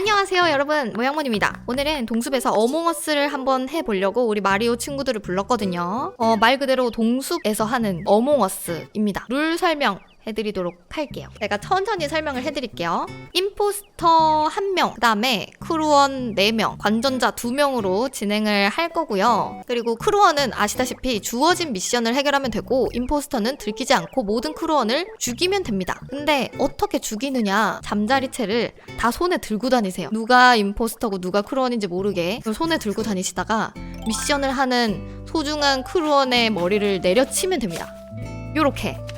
안녕하세요 여러분. 모양몬입니다. 오늘은 동숲에서 어몽어스를 한번 해보려고 우리 마리오 친구들을 불렀거든요. 어, 말 그대로 동숲에서 하는 어몽어스입니다. 룰 설명 해드리도록 할게요 제가 천천히 설명을 해드릴게요 임포스터 1명 그 다음에 크루원 4명 관전자 2명으로 진행을 할 거고요 그리고 크루원은 아시다시피 주어진 미션을 해결하면 되고 임포스터는 들키지 않고 모든 크루원을 죽이면 됩니다 근데 어떻게 죽이느냐 잠자리채를 다 손에 들고 다니세요. 누가 임포스터고 누가 크루원인지 모르게 손에 들고 다니시다가 미션을 하는 소중한 크루원의 머리를 내려치면 됩니다. 요렇게.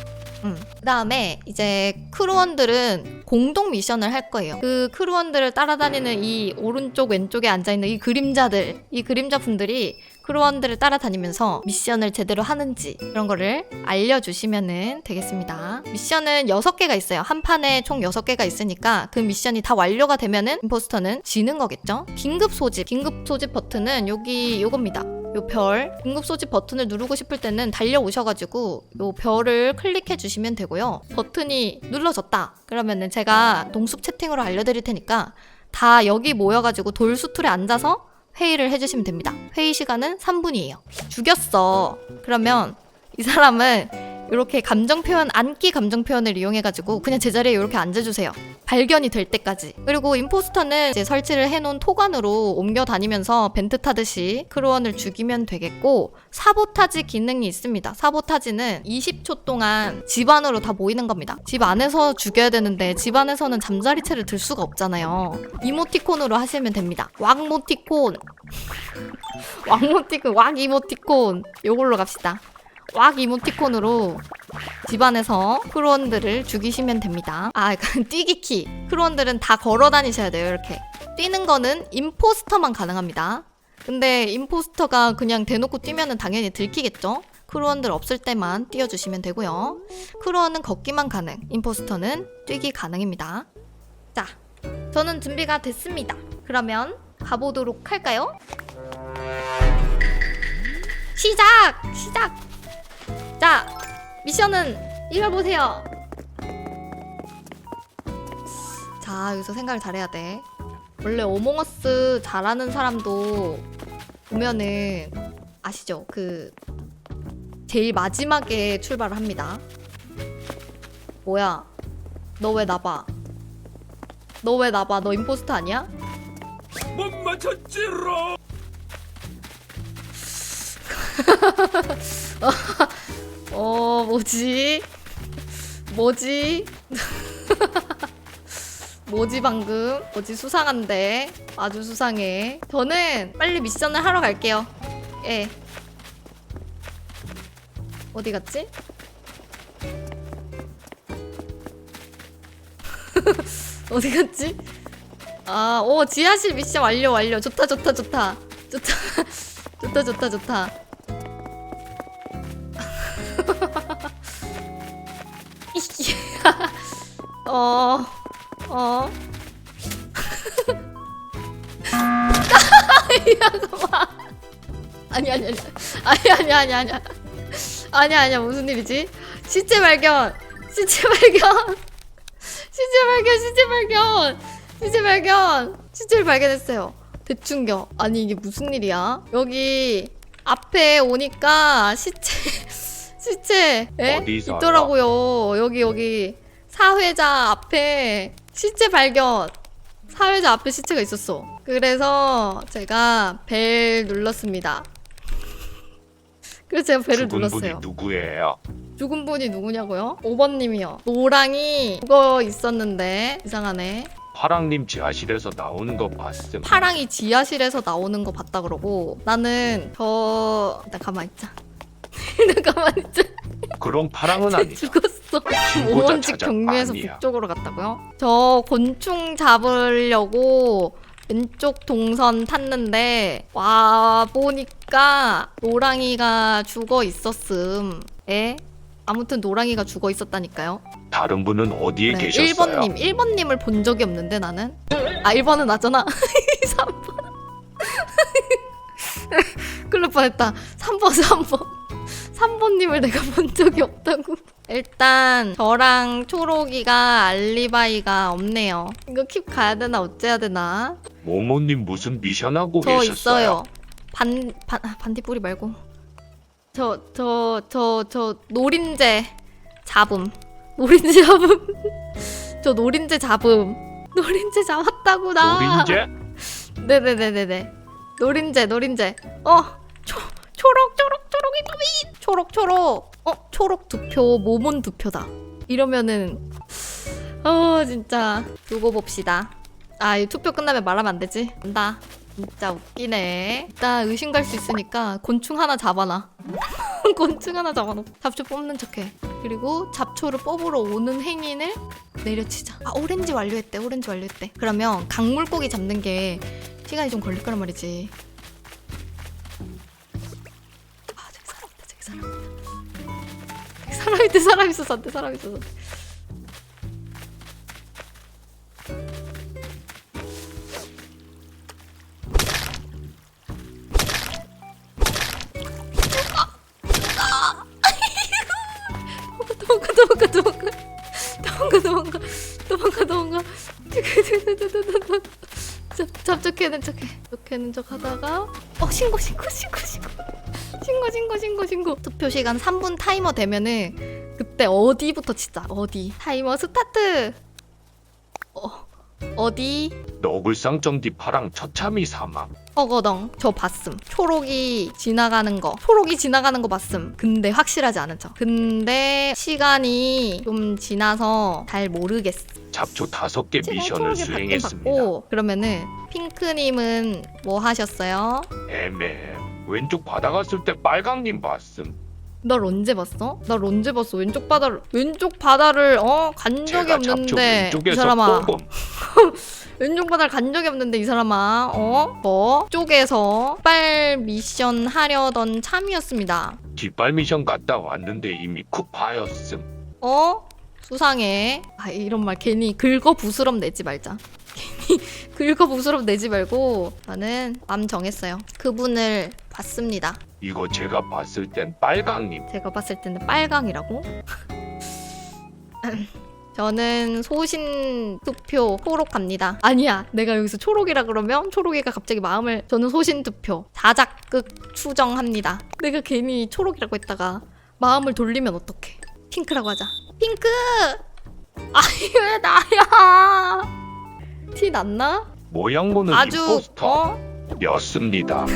음. 그 다음에 이제 크루원들은 공동 미션을 할 거예요. 그 크루원들을 따라다니는 이 오른쪽 왼쪽에 앉아 있는 이 그림자들, 이 그림자 분들이 크루원들을 따라다니면서 미션을 제대로 하는지 그런 거를 알려주시면 되겠습니다. 미션은 6개가 있어요. 한 판에 총 6개가 있으니까 그 미션이 다 완료가 되면은 임포스터는 지는 거겠죠? 긴급 소집. 긴급 소집 버튼은 여기 요겁니다. 요 별, 긴급 소집 버튼을 누르고 싶을 때는 달려오셔가지고 요 별을 클릭해 주시면 되고요. 버튼이 눌러졌다. 그러면은 제가 동숲 채팅으로 알려드릴 테니까 다 여기 모여가지고 돌수툴에 앉아서 회의를 해주시면 됩니다. 회의 시간은 3분이에요. 죽였어. 그러면 이 사람은 이렇게 감정 표현, 안기 감정 표현을 이용해가지고 그냥 제자리에 이렇게 앉아주세요. 발견이 될 때까지. 그리고 임포스터는 이제 설치를 해놓은 토관으로 옮겨 다니면서 벤트 타듯이 크루원을 죽이면 되겠고 사보타지 기능이 있습니다. 사보타지는 20초 동안 집 안으로 다 모이는 겁니다. 집 안에서 죽여야 되는데 집 안에서는 잠자리채를 들 수가 없잖아요. 이모티콘으로 하시면 됩니다. 왁모티콘. 왁모티콘, 왁 이모티콘. 요걸로 갑시다. 왁 이모티콘으로 집안에서 크루원들을 죽이시면 됩니다. 아, 약간 뛰기 키. 크루원들은 다 걸어 다니셔야 돼요, 이렇게. 뛰는 거는 임포스터만 가능합니다. 근데 임포스터가 그냥 대놓고 뛰면은 당연히 들키겠죠? 크루원들 없을 때만 뛰어주시면 되고요. 크루원은 걷기만 가능, 임포스터는 뛰기 가능입니다. 자, 저는 준비가 됐습니다. 그러면 가보도록 할까요? 시작! 시작! 자, 미션은 읽어보세요. 자, 여기서 생각을 잘해야 돼. 원래 어몽어스 잘하는 사람도 보면은 아시죠? 그 제일 마지막에 출발을 합니다. 뭐야? 너 왜 나봐? 너 왜 나봐? 너 임포스터 아니야? 못 맞췄지롱 어, 뭐지? 뭐지? 뭐지 방금? 뭐지 수상한데? 아주 수상해. 저는 빨리 미션을 하러 갈게요. 예. 어디 갔지? 어디 갔지? 아, 오, 지하실 미션 완료, 완료. 좋다, 좋다, 좋다. 좋다. 좋다, 좋다, 좋다. 어, 어. 잠깐만. 아니 아니 아니 아니 아니 아니 아니 아니 아니야 무슨 일이지? 시체 발견 시체 발견 시체 발견 시체 발견 시체 발견 시체를 발견했어요 대충겨 아니 이게 무슨 일이야 여기 앞에 오니까 시체 시체 에? 어디서요? 있더라고요 여기 여기 사회자 앞에 시체 발견. 사회자 앞에 시체가 있었어. 그래서 제가 벨 눌렀습니다. 그래서 제가 벨을 죽은 분이 눌렀어요. 누구예요? 죽은 분이 누구냐고요? 5번님이요. 노랑이 그거 있었는데 이상하네. 파랑님 지하실에서 나오는 거 봤음. 파랑이 지하실에서 나오는 거 봤다 그러고 나는 저 일단 가만 있자. 일단 가만 있자 그럼 파랑은 아니다 죽었어. 오원직 찾아 경유에서 아니야. 북쪽으로 갔다고요? 저 곤충 잡으려고 왼쪽 동선 탔는데 와 보니까 노랑이가 죽어 있었음. 에? 아무튼 노랑이가 죽어 있었다니까요. 다른 분은 어디에 네, 계셨어요? 1번님. 1번님을 본 적이 없는데 나는. 아 1번은 나잖아. 3번. 큰일 날 뻔했다. 3번 3번 3번님을 내가 본 적이 없다고 일단 저랑 초록이가 알리바이가 없네요. 이거 킵 가야 되나 어째야 되나? 모모님 무슨 미션하고 저 계셨어요? 있어요. 반, 반, 아, 반딧불이 말고. 저, 저, 저, 저, 노린재 잡음. 노린재 잡음. 저 노린재 잡음. 노린재 잡았다고, 나. 노린재? 네네네네네. 노린재, 노린재. 어, 초록, 초록. 어, 초록 두 표, 모몬 두 표다. 이러면은, 어, 진짜. 두고 봅시다. 아, 이 투표 끝나면 말하면 안 되지? 안다. 진짜 웃기네. 일단 의심 갈 수 있으니까 곤충 하나 잡아놔. 곤충 하나 잡아놓고 잡초 뽑는 척해. 그리고 잡초를 뽑으러 오는 행인을 내려치자. 아, 오렌지 완료했대. 오렌지 완료했대. 그러면 강물고기 잡는 게 시간이 좀 걸릴 거란 말이지. 사람 있대. 사람 안 돼. 사람 도망가 잡 잡적해는 척해. 적해는 척 하다가 어 신고 신고 신고 신고. 신고 신고 신고 신고. 투표 시간 3분 타이머 되면은 그때 어디부터 치자 어디 타이머 스타트 어 어디 너굴상점 뒤 파랑 처참히 사망. 어거덩 저 봤음 초록이 지나가는 거 초록이 지나가는 거 봤음 근데 확실하지 않은 척 근데 시간이 좀 지나서 잘 모르겠어 잡초 다섯 개 미션을 수행했습니다. 받고, 그러면은 핑크님은 뭐 하셨어요? 애매해. 왼쪽 바다 갔을 때 빨강님 봤음. 널 언제 봤어? 널 언제 봤어? 왼쪽 바다를 왼쪽 바다를 어 간 적이 제가 잡초 없는데 이 왼쪽에서 사람아. 왼쪽 바다를 간 적이 없는데 이 사람아 어? 어? 쪽에서 빨 미션 하려던 참이었습니다 뒷발 미션 갔다 왔는데 이미 쿠파였음. 어? 수상해. 아, 이런 말 괜히 긁어 부스럼 내지 말자. 괜히 긁어 부스럼 내지 말고 나는 맘 정했어요. 그분을 봤습니다. 이거 제가 봤을 땐 빨강님. 제가 봤을 때는 빨강이라고. 저는 소신 투표 초록 갑니다. 아니야. 내가 여기서 초록이라 그러면 초록이가 갑자기 마음을 저는 소신 투표 자작극 추정합니다. 내가 괜히 초록이라고 했다가 마음을 돌리면 어떡해. 핑크라고 하자. 핑크! 아니 왜 나야? 티 났나? 모양모는 아주 임포스터. 어? 였습니다.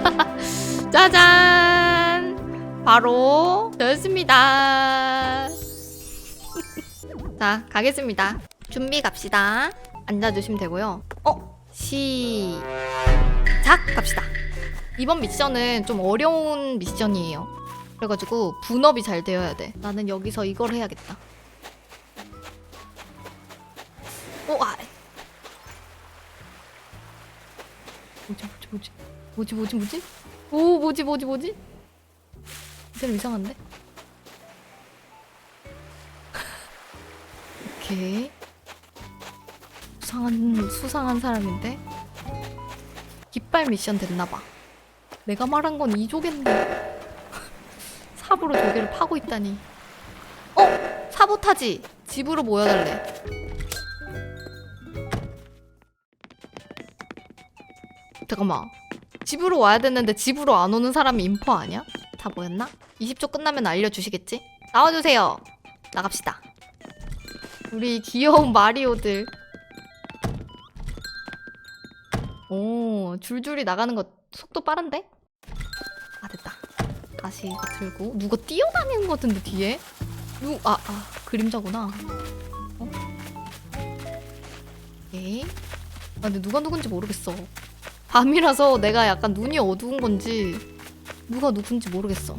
짜잔! 바로 저였습니다. 자, 가겠습니다. 준비 갑시다. 앉아주시면 되고요. 어? 시작! 갑시다. 이번 미션은 좀 어려운 미션이에요. 그래가지고 분업이 잘 되어야 돼. 나는 여기서 이걸 해야겠다. 뭐지, 뭐지, 뭐지? 뭐지? 오, 뭐지, 뭐지, 뭐지? 이대로 이상한데? 오케이. 수상한, 수상한 사람인데? 깃발 미션 됐나봐. 내가 말한 건 이조개인데. 삽으로 조개를 파고 있다니. 어? 사보타지! 집으로 모여달래. 잠깐만. 집으로 와야 되는데 집으로 안 오는 사람이 인포 아니야? 다 모였나? 20초 끝나면 알려주시겠지? 나와주세요. 나갑시다. 우리 귀여운 마리오들. 오, 줄줄이 나가는 거 속도 빠른데? 아, 됐다. 다시 들고. 누가 뛰어다니는 거 같은데, 뒤에? 누, 아, 아, 그림자구나. 어? 오케이. 아, 근데 누가 누군지 모르겠어. 밤이라서 내가 약간 눈이 어두운 건지 누가 누군지 모르겠어.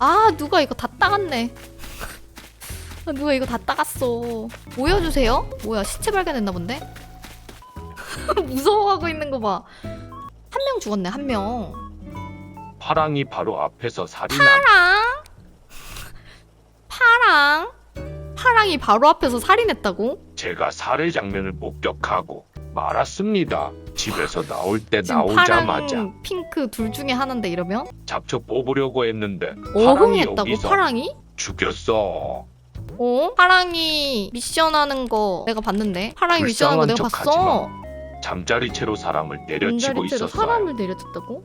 아 누가 이거 다 따갔네. 아, 누가 이거 다 따갔어. 보여주세요. 뭐야 시체 발견했나 본데? 무서워하고 있는 거 봐. 한 명 죽었네 한 명. 파랑이 바로 앞에서 살인함. 파랑? 파랑? 파랑이 바로 앞에서 살인했다고? 제가 살해 장면을 목격하고 말았습니다. 집에서 나올 때 지금 나오자마자 파랑, 핑크 둘 중에 하나인데 이러면? 잡초 뽑으려고 했는데 파랑이 어흥했다고 여기서 파랑이? 죽였어. 어? 파랑이 미션하는 거 내가 봤는데 파랑이 미션하는 거 내가 봤어 잠자리 채로 사람을 내려치고 잠자리채로 있었어요. 사람을 내려쳤다고?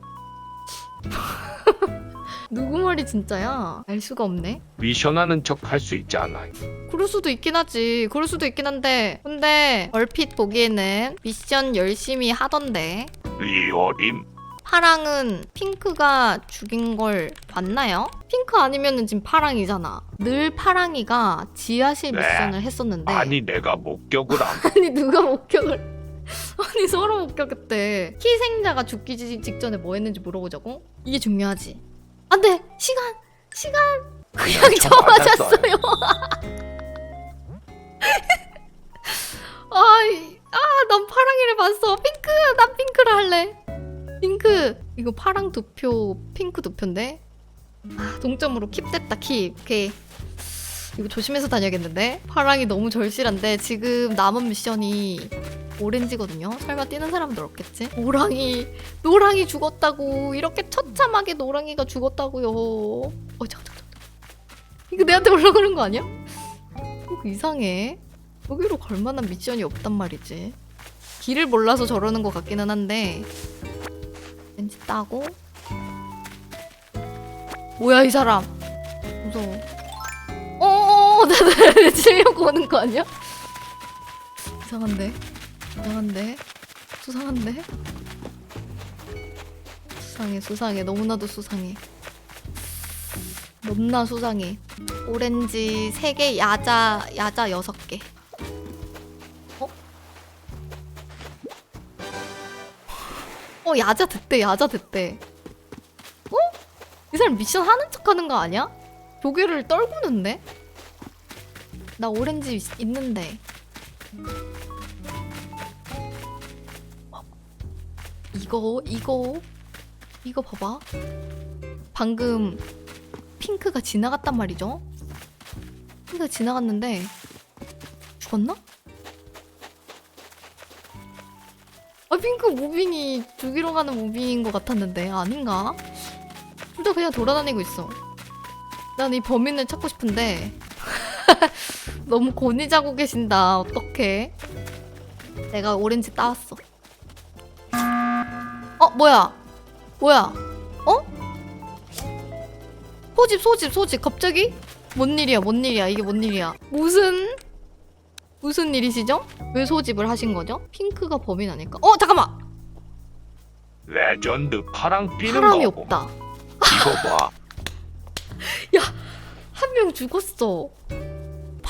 누구 말이 진짜야? 알 수가 없네 미션하는 척 할 수 있지 않아요. 그럴 수도 있긴 하지 그럴 수도 있긴 한데 근데 얼핏 보기에는 미션 열심히 하던데 리얼임. 파랑은 핑크가 죽인 걸 봤나요? 핑크 아니면은 지금 파랑이잖아. 늘 파랑이가 지하실 네. 미션을 했었는데 아니 내가 목격을 안. 아니, 누가 목격을 아니 서로 목격했대. 희생자가 죽기 지- 직전에 뭐 했는지 물어보자고? 이게 중요하지. 안돼. 시간. 시간. 그냥 저저 맞았어요. 아이 아난 파랑이를 봤어. 핑크 난 핑크를 할래. 핑크. 이거 파랑 두 표 핑크 두 표인데? 아, 동점으로 킵 됐다 킵. 오케이. 이거 조심해서 다녀야겠는데? 파랑이 너무 절실한데 지금 남은 미션이 오렌지거든요 설마 뛰는 사람들 없겠지 노랑이 노랑이 죽었다고 이렇게 처참하게 노랑이가 죽었다고요 어 잠깐 잠깐 이거 내한테 올라가는 거 아니야? 이상해 여기로 걸만한 미션이 없단 말이지 길을 몰라서 저러는 것 같기는 한데 왠지 따고 뭐야 이 사람 무서워 어어어 나를 치려고 오는 거 아니야? 이상한데 이상한데 수상한데 수상해 수상해 너무나도 수상해 너무나 수상해 오렌지 3개 야자 야자 6개 어? 어 야자 됐대 야자 됐대 어? 이 사람 미션 하는 척 하는 거 아니야? 조개를 떨구는데? 나 오렌지 있- 있는데 이거 이거 이거 봐봐. 방금 핑크가 지나갔단 말이죠? 핑크가 지나갔는데 죽었나? 아 핑크 무빙이 죽이러 가는 무빙인 것 같았는데 아닌가? 둘다 그냥 돌아다니고 있어. 난 이 범인을 찾고 싶은데 너무 곤히 자고 계신다. 어떡해? 내가 오렌지 따왔어 어 뭐야 뭐야 어? 소집 소집 소집 갑자기? 뭔 일이야 뭔 일이야 이게 뭔 일이야 무슨 무슨 일이시죠? 왜 소집을 하신 거죠? 핑크가 범인 아닐까? 어 잠깐만 레전드 파랑 뛰는 사람이 거고. 없다 이거 봐. 한명 죽었어.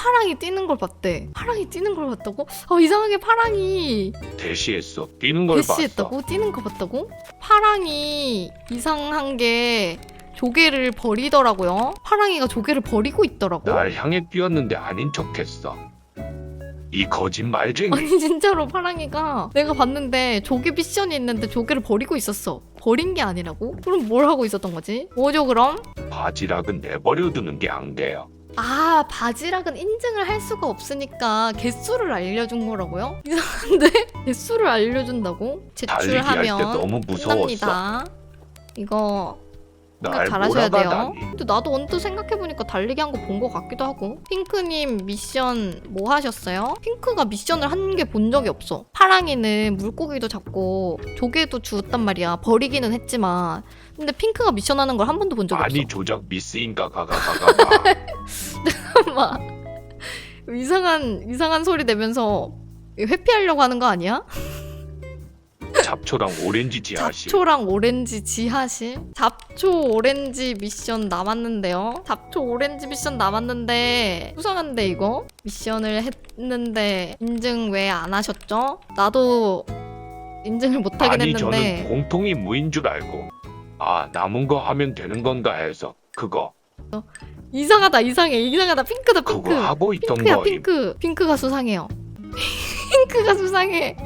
파랑이 뛰는 걸 봤대. 파랑이 뛰는 걸 봤다고? 어 이상하게 파랑이 대시했어. 뛰는 걸 봤어. 대시했다고? 뛰는 거 봤다고? 파랑이 이상한 게 조개를 버리더라고요. 파랑이가 조개를 버리고 있더라고. 날 향해 뛰었는데 아닌 척했어. 이 거짓말쟁이. 아니 진짜로 파랑이가 내가 봤는데 조개 미션이 있는데 조개를 버리고 있었어. 버린 게 아니라고? 그럼 뭘 하고 있었던 거지? 뭐죠 그럼? 바지락은 내버려 두는 게 안 돼요. 아 바지락은 인증을 할 수가 없으니까 개수를 알려준 거라고요? 이상한데 개수를 알려준다고? 달리기 할 때 제출하면 너무 무서웠어. 끝납니다. 이거 생각 날 잘하셔야 돼요. 근데 나도 언뜻 생각해보니까 달리기 한 거 본 거 같기도 하고. 핑크님 미션 뭐 하셨어요? 핑크가 미션을 한 게 본 적이 없어. 파랑이는 물고기도 잡고 조개도 주웠단 말이야. 버리기는 했지만. 근데 핑크가 미션 하는 걸 한 번도 본 적이 아니 없어. 조작 미스인가 가가 가가. 막 이상한 이상한 소리 내면서 회피하려고 하는 거 아니야? 잡초랑 오렌지 지하실. 잡초랑 오렌지 지하실? 잡초 오렌지 미션 남았는데요. 잡초 오렌지 미션 남았는데 수상한데 이거? 미션을 했는데 인증 왜 안 하셨죠? 나도 인증을 못 하긴 아니 했는데 저는 공통이 무인 줄 알고. 아 남은 거 하면 되는 건가 해서 그거 이상하다 이상해 이상하다 핑크다 그거 핑크 하고 있던 핑크야 거임. 핑크 핑크가 수상해요 핑크가 수상해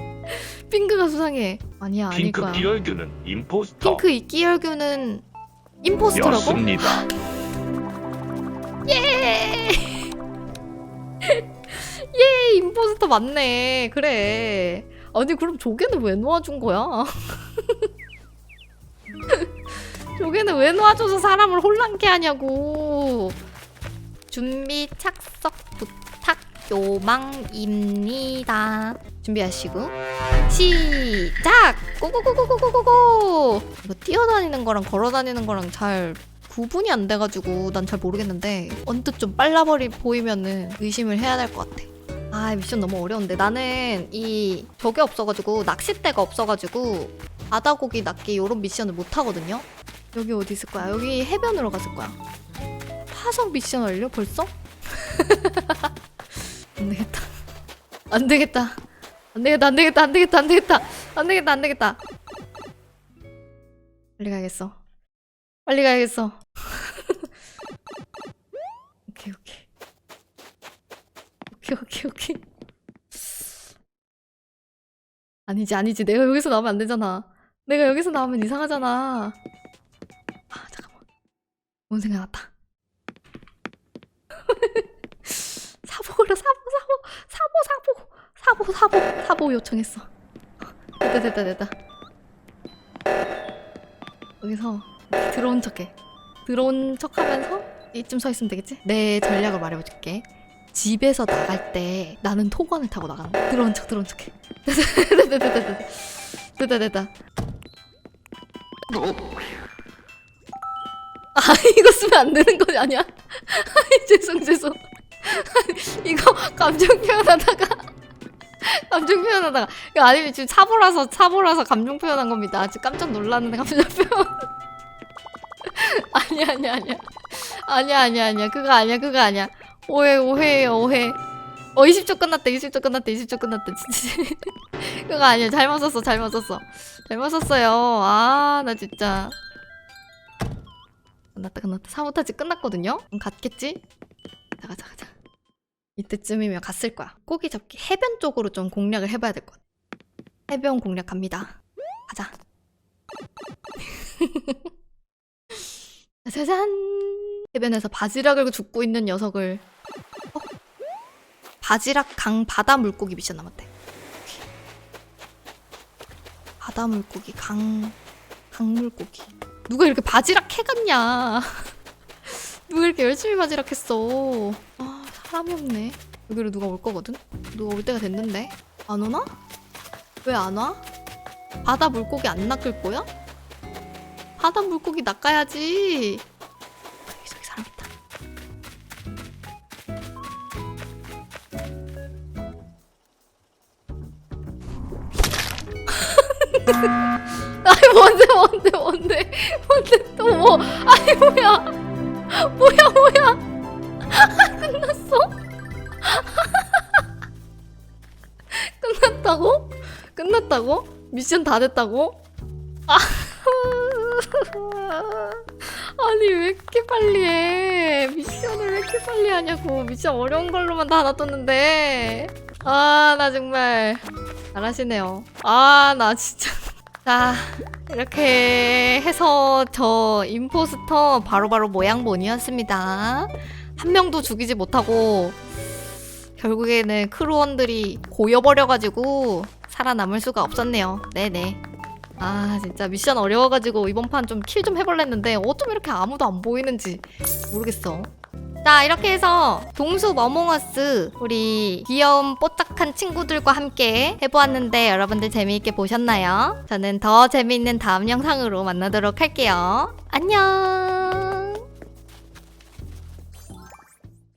핑크가 수상해 아니야 아닐 핑크 거야 끼얼규는 임포스터. 핑크 이끼열규는 임포스터라고? 였습니다. 예! 예 임포스터 맞네 그래 아니 그럼 조개는 왜 놓아준 거야? 조개는 왜 놓아줘서 사람을 혼란케 하냐고 준비 착석 부탁 요망입니다. 준비하시고 시작! 고고고고고고고고! 이거 뛰어다니는 거랑 걸어다니는 거랑 잘 구분이 안 돼가지고 난 잘 모르겠는데 언뜻 좀 빨라버리 보이면은 의심을 해야 될 것 같아. 아 미션 너무 어려운데 나는 이 저게 없어가지고 낚싯대가 없어가지고 바다고기 낚기 요런 미션을 못 하거든요. 여기 어디 있을 거야? 여기 해변으로 갔을 거야. 화성 미션 알려 벌써? 안 되겠다. 안 되겠다. 안 되겠다. 안 되겠다. 안 되겠다. 안 되겠다. 안 되겠다. 안 되겠다. 빨리 가야겠어. 빨리 가야겠어. 오케이 오케이. 오케이 오케이 오케이. 아니지 아니지 내가 여기서 나오면 안 되잖아. 내가 여기서 나오면 이상하잖아. 아 잠깐만. 뭔 생각 났다. 사보 걸어 사보 사보 사보 사보 사보 사보 요청했어. 됐다 됐다 됐다. 여기서 들어온 척해. 들어온 척하면서 이쯤 서 있으면 되겠지? 내 전략을 말해줄게. 집에서 나갈 때 나는 토건을 타고 거야. 들어온 척 들어온 척해. 됐다 됐다 됐다 됐다 됐다. 아 이거 쓰면 안 되는 거 아니야? 죄송 죄송. 이거 감정 표현하다가 감정 표현하다가. 이거 아니면 지금 차보라서 차보라서 감정 표현한 겁니다. 지금 깜짝 놀랐는데 감정 표현. 아니야 아니야 아니야. 아니야 아니야 아니야. 그거 아니야 그거 아니야. 오해 오해예요 오해. 어 20초 끝났다 20초 끝났다 20초 끝났다 진짜. 그거 아니야. 잘못 썼어 잘못 썼어. 잘못 썼어요. 아 나 진짜. 끝났다 끝났다. 사보타지 끝났거든요? 그럼 갔겠지? 가자 가 자 가자 이때쯤이면 갔을 거야. 고기 잡기 해변 쪽으로 좀 공략을 해봐야 될 것 같아. 해변 공략 갑니다. 가자. 짜잔. 해변에서 바지락을 줍고 있는 녀석을 어? 바지락 강 바다 물고기 미션 남았대. 바다 물고기 강 강물고기. 누가 이렇게 바지락 해갔냐? 누가 이렇게 열심히 바지락 했어? 아 사람이 없네. 여기로 누가 올 거거든? 누가 올 때가 됐는데. 안 오나? 왜 안 와? 바다 물고기 안 낚을 거야? 바다 물고기 낚아야지. 저기 저기 사람 있다. 아니 뭔데 뭔데 뭔데? 뭔데 또 뭐? 아니 뭐야? 뭐야 뭐야 끝났어? 끝났다고? 끝났다고? 미션 다 됐다고? 아 아니 왜 이렇게 빨리 해 미션을 왜 이렇게 빨리 하냐고 미션 어려운 걸로만 다 놔뒀는데 아 나 정말 잘하시네요 아 나 진짜 자 이렇게 해서 저 임포스터 바로바로 모양본이었습니다 한 명도 죽이지 못하고 결국에는 크루원들이 고여버려가지고 살아남을 수가 없었네요. 네네. 아 진짜 미션 어려워가지고 이번 판 좀 킬 좀 해볼랬는데 어쩜 이렇게 아무도 안 보이는지 모르겠어. 자 이렇게 해서 동숲 어몽어스 우리 귀여운 뽀짝한 친구들과 함께 해보았는데 여러분들 재미있게 보셨나요? 저는 더 재미있는 다음 영상으로 만나도록 할게요. 안녕